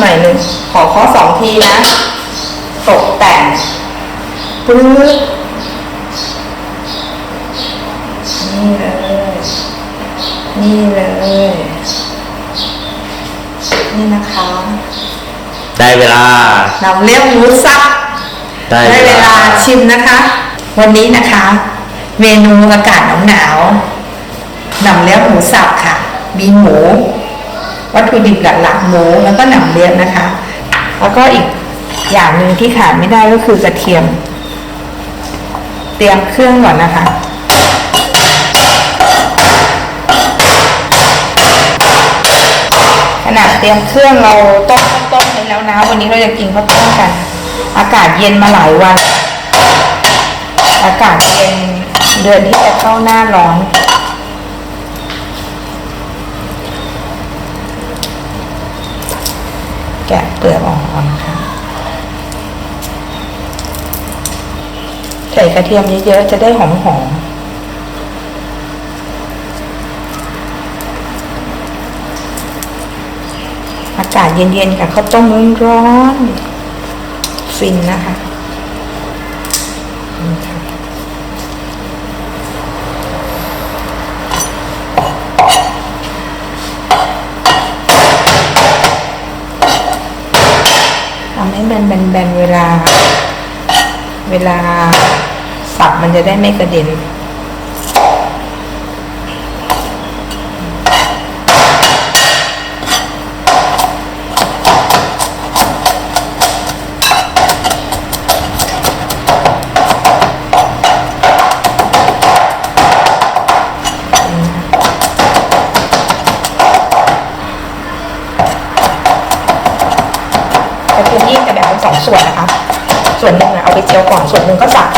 หน่อยหนึ่งขอเคาะสองทีนะ ตกแต่งปื๊ดนี่เลย นี่เลย นี่นะคะ ได้เวลานำเลี้ยงหมูสับได้ได้เวลาชิมนะคะ วันนี้นะคะ เมนูอากาศหนาวๆหนำเลี้ยงหมูสับค่ะ มีหมู วัตถุดิบหลักๆหมูแล้วก็หนำเลี้ยงนะคะ แล้วก็อีกอย่างหนึ่งที่ขาดไม่ได้ก็คือกระเทียม เตรียมเครื่องก่อนนะคะขนาดเตรียมเครื่องเราต้มต้มไปแล้วนะ วันนี้เราจะกินข้าวต้มกัน อากาศเย็นมาหลายวัน อากาศเย็นเดือนที่จะเข้าหน้าร้อน แกะเปลือกออกก่อนนะคะใส่กระเทียมเยอะๆจะได้หอมๆอากาศเย็นๆกับข้าวต้มร้อนๆฟินนะคะ ทำให้มันแบนๆเวลา เวลาสับมันจะได้ไม่กระเด็น ส่วนหนึ่งเอาไปเจียวก่อนส่วนหนึ่งก็สับ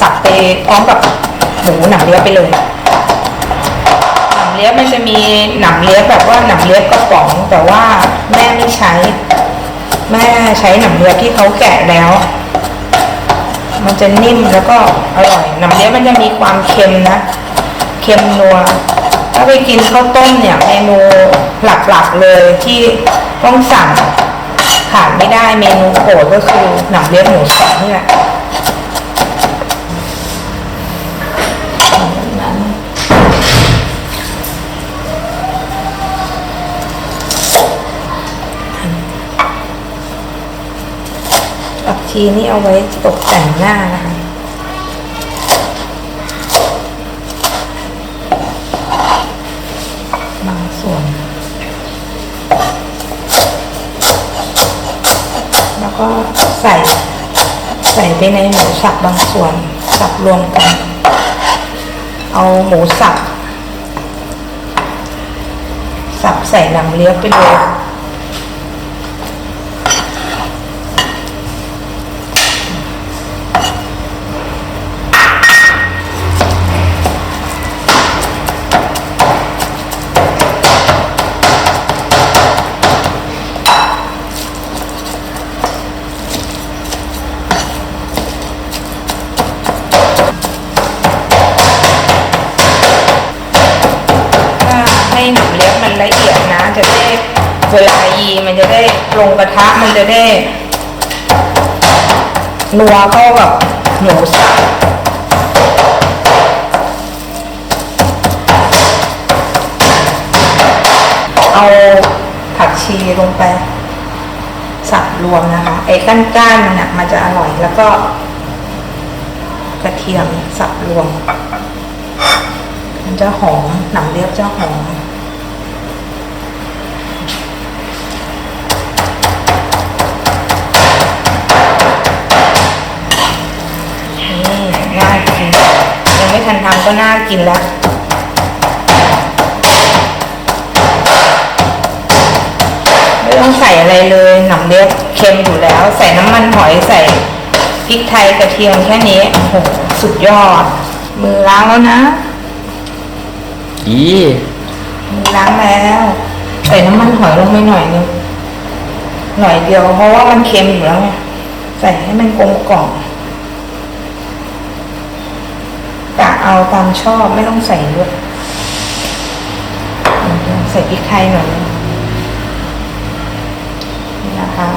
สับไปพร้อมกับหมูหนังเลี้ยไปเลยหนังเลี้ยมันจะมีหนังเลี้ยแบบว่าหนังเลี้ยกระป๋องแต่ว่าแม่ไม่ใช้ แม่ใช้หนังเลี้ยที่เขาแกะแล้ว มันจะนิ่มแล้วก็อร่อยหนังเลี้ยมันจะมีความเค็มนะ เค็มนัวถ้าไปกินข้าวต้มเนี่ยเมนูหลักๆเลยที่ต้องสั่ง ขาดไม่ได้เมนูโปรดก็คือหนังเลี้ยงหมูสับนี่แหละผักชีนี่เอาไว้ตกแต่งหน้านะคะ บางส่วน แล้ว ก็ใส่ใส่ไปในหมูสับบางส่วน สับรวมกัน เอาหมูสับ สับใส่หนังเลี้ยวไปเลย งกระทะมันจะได้นัวเข้ากับหมูสับเอาผักชีลงไป สับรวมนะคะ ไอ้ก้านๆมันนะมันจะอร่อยแล้วก็ กระเทียมสับรวม มันจะหอมหนังเลียบจะหอม ก็น่ากินแล้วไม่ต้องใส่อะไรเลยหนังเลียบเค็มอยู่แล้ว ใส่น้ำมันหอยใส่พริกไทยกระเทียมแค่นี้โอ้โหสุดยอด มือล้างแล้วนะอีมีล้างแล้ว ใส่น้ำมันหอยลงไปหน่อยนึงหน่อยเดียวเพราะว่ามันเค็มอยู่แล้วไงใส่ให้มันกลมกล่อมกะ เอาตามชอบไม่ต้องใส่เยอะใส่พริกไทยหน่อยนึงนะคะ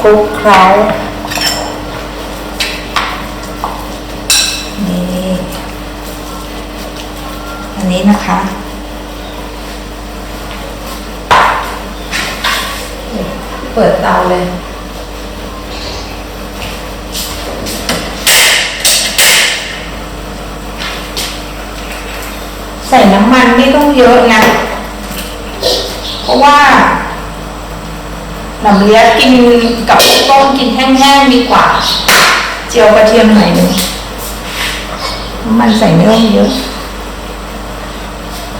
คลุกเคล้านี่อันนี้นะคะเปิดเตาเลย ส่น้ำมันไม่ต้องเยอะนะ เพราะว่าหนำเลี้ยกินกับต้มกินแห้งๆดีกว่า เจียวกระเทียมหน่อยหนึงน้ำมันใส่ไม่ต้องเยอะ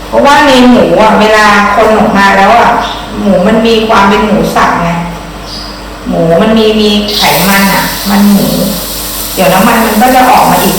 เพราะว่าในหมูอะเวลาคนออกมาแล้วอะหมูมันมีความเป็นหมูสับไงหมูมันมีมีไขมันอะ มันหมู เดี๋ยวน้ำมันมันก็จะออกมาอีก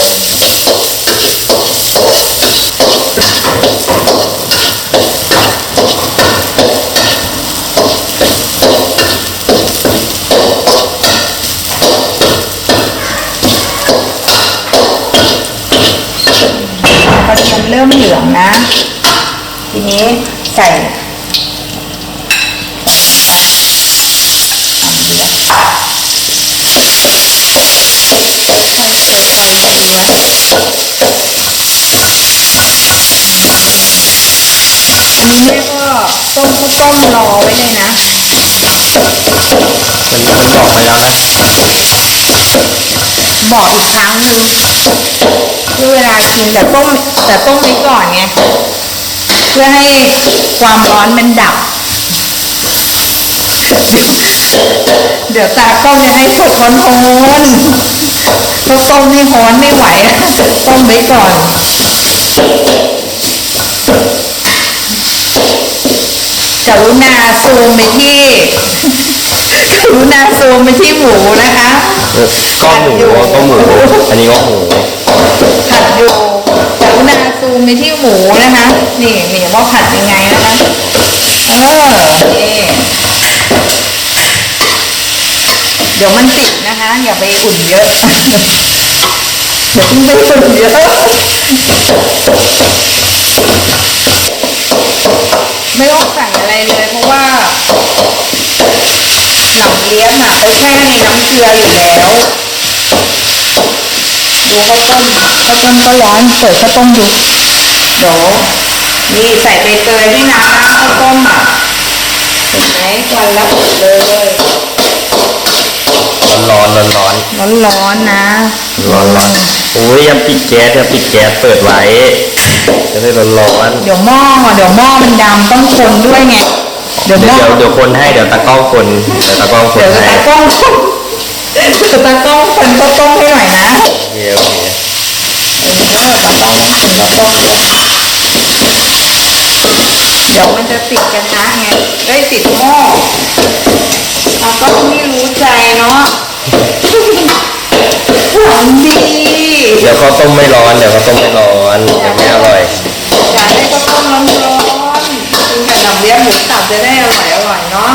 กระเทียมเริ่มเหลืองนะ ทีนี้ใส่ อันนี้แม่ก็ต้มข้าวต้มรอไว้เลยนะมันมันบอกไปแล้วนะบอกอีกครั้งหนึ่งคือเวลากินแต่ต้มแต่ต้มไว้ก่อนไง เพื่อให้ความร้อนมันดับ เดี๋ยวตากล้องจะได้สดร้อนๆถ้าต้มไม่ร้อนไม่ไหวอะต้มไว้ก่อน กรุณาซูมไปที่กรุณาซูมไปที่หมูนะคะเออก็หมูก็หมู อันนี้ก็หมูผัดอยู่กรุณาซูมไปที่หมูนะคะ นี่นี่ว่าผัดยังไงนะคะเออนี่เดี๋ยวมันติดนะคะ อย่าไปอุ่นเยอะเดี๋ยวเพิ่งไปอุ่นเยอะ ไม่ต้องใส่อะไรเลยเพราะว่าหนังเลี้ยงอะเขาแช่ในน้ำเกลืออยู่แล้วดูข้าวต้มข้าวต้มก็ร้อนเปิดข้าวต้มดูเดี๋ยวนี่ใส่ใบเตยด้วยนะข้าวต้มอะเห็นไหมควันแล้วอบเลยร้อนร้อนร้อนร้อนร้อนๆนะร้อนร้อนโอ้ยอย่าปิดแก๊สอย่าปิดแก๊สเปิดไว้ จะได้ร้อนร้อนเดี๋ยวหม้อเดี๋ยวหม้อมันดำต้องคนด้วยไงเดี๋ยวหเดี๋ม้ยวอเดี๋ยวเดี๋ยวคนให้เดี๋ยวตากล้องคนเดี๋ยวตากล้องคนเดี๋ยวให้ตากล้องคนเดี๋ยวตากล้องคนข้าวต้มให้หน่อยนะโอเคโอเคเออตากล้องคนข้าวต้มเดี๋ยวมันจะติดกระทะไงได้ยติดหม้อตากล้องไม่รู้ใจเนาะหวังดี เดี๋ยวข้าวต้มไม่ร้อน เดี๋ยวข้าวต้มไม่ร้อนเดี๋ยวไม่อร่อย อยากให้ข้าวต้มร้อนๆกินกับน้ำเลี้ยงหมูสับจะได้อร่อยอร่อยเนาะ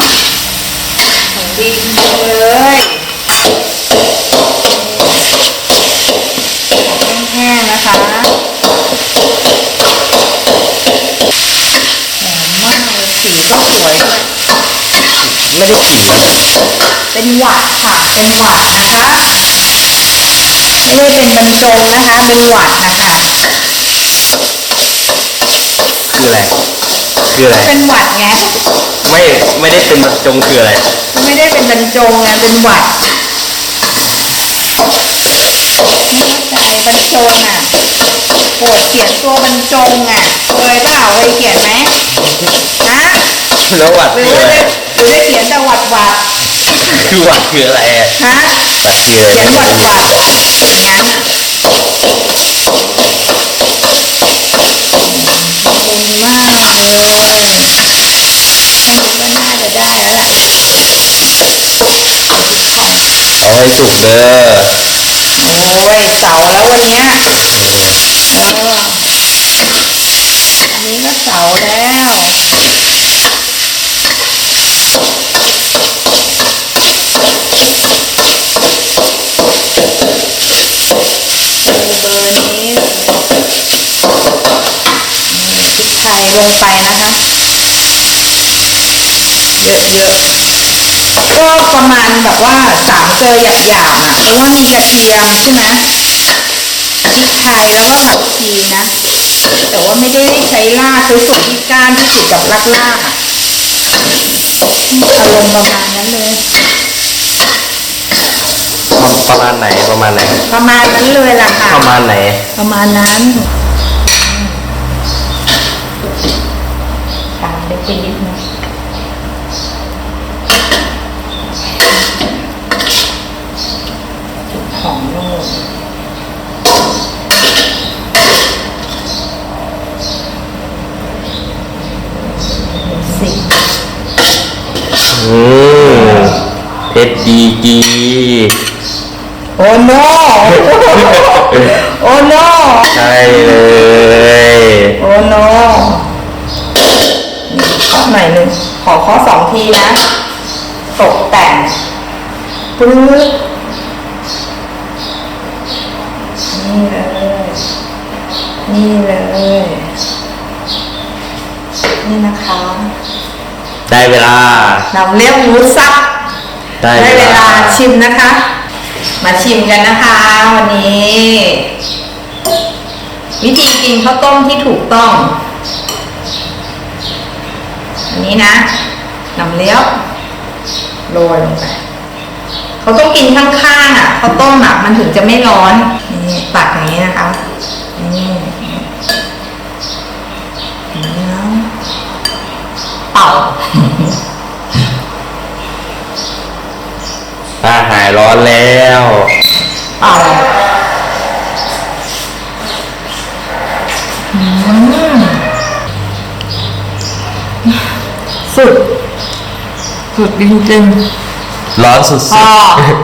ของดีจริงๆเลยแห้งๆนะคะหอมมากเลยสีก็สวยด้วยไม่ได้กลิ่เป็นหวัดค่ะเป็นหวัดนะคะ ไม่ได้เป็นบรรจงนะคะ เป็นหวัดนะคะคืออะไรคืออะไร เป็นหวัดไง ไม่ไม่ได้เป็นจงคืออะไร ไม่ได้เป็นบรรจงไงเป็นหวัด ไม่เข้าใจบรรจงอะปวดเขียนตัวบรรจงอะเคยเปล่าเคยเขียนไหมฮะแล้วหวัดหรือคือว่าอะไร จะหรือจะเขียนแต่หวัดหวัด คือหวัดคืออะไรอะฮะหวัดคืออะไรเขียนหวัดหวัดอย่างนั้นอะขอบคุณมากเลยแค่นี้ก็น่าจะได้แล้วล่ะเอาให้สุกเด้อโอ้ยเสาร์แล้ววันเนี้ยเอออันนี้ก็เสาร์แล้ว ลงไปนะคะเยอะๆก็ประมาณแบบว่าสามเกลือหยาบๆอะเพราะว่ามีกระเทียมใช่ไหมพริกไทยแล้วก็ผักชีนะ แต่ว่าไม่ได้ใช้ลากคือส่วนที่ก้านที่ติดกับลากลากๆอะอารมณ์ประมาณนั้นเลยประมาณไหนประมาณไหน ประมาณนั้นเลยล่ะค่ะ ประมาณไหน ประมาณนั้น ตามได้ไปนิดนึงหอมลงสิอืมเพชรดีกีโอ้โน โอ้โน ใช่เลย โอ้โนขอหน่อยหนึ่งขอข้อสอง ทีนะ ตกแต่งปื๊ดนี่เลย นี่เลย นี่นะคะ ได้เวลานำเรียกหมูสับได้ได้เวเวลาลาชิมนะคะ มาชิมกันนะคะ วันนี้ วิธีกินข้าวต้มที่ถูกต้อง อันนี้นะ นำเลี้ยวโรยลงไปเขาต้องกินข้างๆอะข้าวต้มอะมันถึงจะไม่ร้อนนี่ปักอย่างนี้นะคะนี่แล้วเป่าอาหายร้อนแล้วเป่าอืมสุด สุดจริงร้อนสุดๆพอ